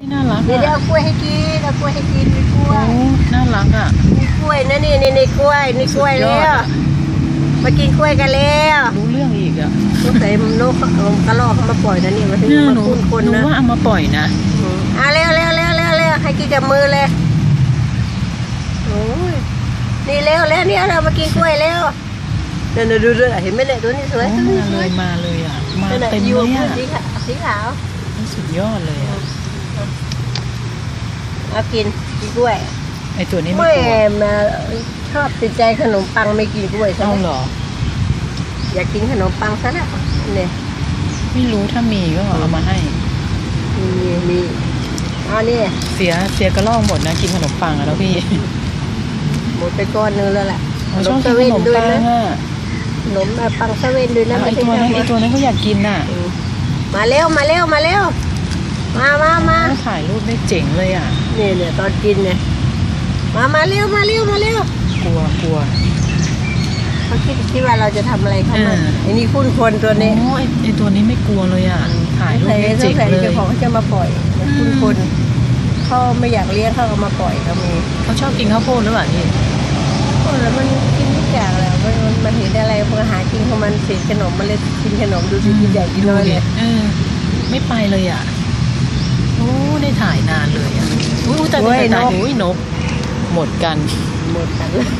นี่น่ารักเดี๋ยวเดี๋ยวอะเอากล้วยให้กินเอากล้วยให้กินมีกล้วโอ้ยน่ารักอะ มีกล้วยนะนี่นี่นี่กล้วยนี่กล้วยสุดยแล้อดวอะ มากินกล้วยกันแล้วรู้เรื่องอีกอะสงสัยมันนกเอากระรอกเขามาปล่อยนะนี่มาถึงเนี่ยมาหนูคุ้นคนหนูนะว่าเอามาปล่อยนะอืมอะเร็วเร็วเร็วเร็วเร็วให้กินกับมือเลยโอ้ยนี่เร็วเร็วเนี่ยเรามากินกล้วยเร็วนั่นน่ะดูดูเห็นไหมเนี่ยตัวนี้สวยโอ้ตัวนี้มาสเลวยยมาเลยอะมานั่นน่ะเต็มอเลยู่ยอะสีขาวสีขาว สุดยอดเลยอะ เอากินกินกล้วยไอตัวนี้ไม่แม่กลัวมาชอบติดใจขนมปังไม่กินกล้วยใช่เอาไหมเหรอ อยากกินขนมปังซะแล้วเนี่ยไม่รู้ถ้ามีก็เอามาให้ มีมีเอานี่เสียเสียกระลอกหมดนะกินขนมปังอะแล้วพี่หมดไปก้อนนึงแล้วแหละเราชอบกินขนมด้วยปังนะอะขนมปังเซเว่นด้วยนะไอไม่ใช่ตัวนั้นไอแค่ตัวนั้นเขาอยากกินน่ะ อืมมาเร็วมาเร็วมาเร็วมามามาถ่ายรูปได้เจ๋งเลยอะ เนี่ยเนี่ยตอนกินเนี่ยมามาเร็วมาเร็วมาเร็วกลัวกลัวเขาคิดคิดว่าเราจะทำอะไรเขามาเออไอ้นี่คุ้นคนตัวนี้โอ้ไอไอตัวนี้ไม่กลัวเลยอะถ่ายรูปใส่ได้สเจ๋งงสัยเลยเจ้าของเขาจะมาปล่อยมันคุ้นคนเขาไม่อยากเลี้ยงเขาก็มาปล่อยก็มีเขาชอบกินข้าวโพดหรือเปล่าพี่โอ้แล้วมันกินทุกอย่างแล้วมันมันมันเห็นอะไรมันหากินของมันเศษขนมมันเลยกินขนมดูสิกินใหญ่กินน้อยเลยเออไม่ไปเลยอะโอ้ ได้ถ่ายนานเลยอะอุ้ยแต่แต่แต่โอ้ยนก หมดกัน หมดกัน